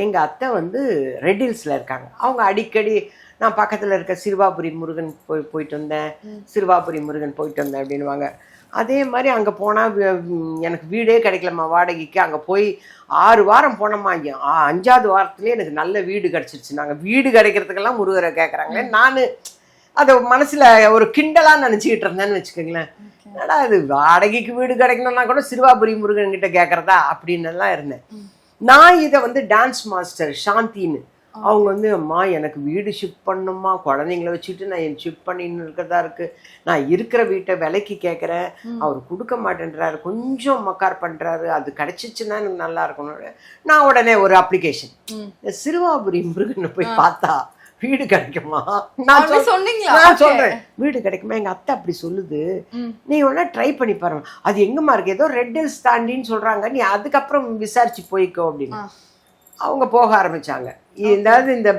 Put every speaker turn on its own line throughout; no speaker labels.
எங்கள் அத்தை வந்து ரெட் ஹில்ஸில் இருக்காங்க. அவங்க அடிக்கடி நான் பக்கத்தில் இருக்க சிறுவாபுரி முருகன் போய் போயிட்டு வந்தேன். சிறுவாபுரி முருகன் போயிட்டு வந்தேன் அப்படின்வாங்க அதே மாதிரி அங்கே போனால் எனக்கு வீடே கிடைக்கலம்மா வாடகைக்கு. அங்கே போய் ஆறு வாரம் போனோம்மா அஞ்சாவது வாரத்துலேயே எனக்கு நல்ல வீடு கிடச்சிருச்சு. நாங்கள் வீடு கிடைக்கிறதுக்கெல்லாம் முருகரை கேட்குறாங்களே நான் அதை மனசில் ஒரு கிண்டலாக நினச்சிக்கிட்டு இருந்தேன்னு வச்சுக்கோங்களேன். என்னடா இது? வாடகைக்கு வீடு கிடைக்கணும்னா கூட சிறுவாபுரி முருகன் கிட்ட கேட்குறதா அப்படின்னு எல்லாம் இருந்தேன் நான் இதை வந்து டான்ஸ் மாஸ்டர் சாந்தின்னு. அவங்க வந்து அம்மா எனக்கு வீடு ஷிஃப்ட் பண்ணுமா குழந்தைங்கள வச்சுட்டு நான் என் ஷிஃப்ட் பண்ணின்னு இருக்கிறதா இருக்கு. நான் இருக்கிற வீட்டை விலைக்கு கேட்குறேன் அவர் கொடுக்க மாட்டேன்றாரு. கொஞ்சம் மக்கார் பண்றாரு. அது கிடைச்சிச்சுன்னா எனக்கு நல்லா இருக்கணும் நான் உடனே ஒரு அப்ளிகேஷன் சிறுவாபுரி முருகனை போய் பார்த்தா வீடு கிடைக்குமா? நான்
சொன்னீங்களா?
நான். சொல்றேன். வீடு கிடைக்குமா? எங்க அத்தை அப்படி சொல்லுது. நீ வேணா ட்ரை பண்ணி பாருங்க. அது எங்கம்மா இருக்கு? ஏதோ ரெட் ஹில்ஸ் தாண்டின்னு சொல்றாங்க. நீ அதுக்கப்புறம் விசாரிச்சு போய்க்கோ அப்படின்னு. அவங்க போக ஆரம்பிச்சாங்க. இதாவது இந்த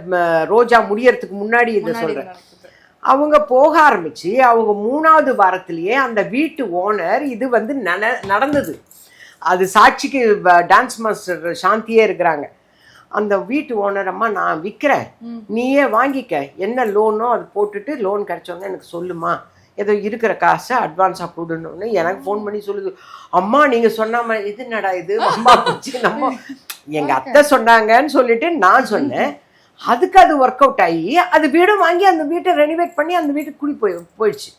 ரோஜா முடியறதுக்கு முன்னாடி இதை சொல்றேன். அவங்க போக ஆரம்பிச்சு அவங்க மூணாவது வாரத்திலேயே அந்த வீட்டு ஓனர் இது வந்து நடந்தது. அது சாட்சிக்கு டான்ஸ் மாஸ்டர் சாந்தியே இருக்கிறாங்க. அந்த வீட்டு ஓனர் அம்மா நான் விற்கிறேன். நீயே வாங்கிக்க. என்ன லோனோ அது போட்டுட்டு லோன் கிடைச்சோன்னே எனக்கு சொல்லுமா. ஏதோ இருக்கிற காசை அட்வான்ஸாக கொடுன்னு எனக்கு ஃபோன் பண்ணி சொல்லுது. அம்மா நீங்கள் சொன்ன இது என்னடா இது? அம்மா போச்சு நம்ம எங்கள் அத்தை சொன்னாங்கன்னு சொல்லிட்டு நான் சொன்னேன். அதுக்கு அது ஒர்க் அவுட் ஆகி அது வீடும் வாங்கி அந்த வீட்டை ரெனிவேட் பண்ணி அந்த வீட்டுக்கு குடி போய் போயிடுச்சு.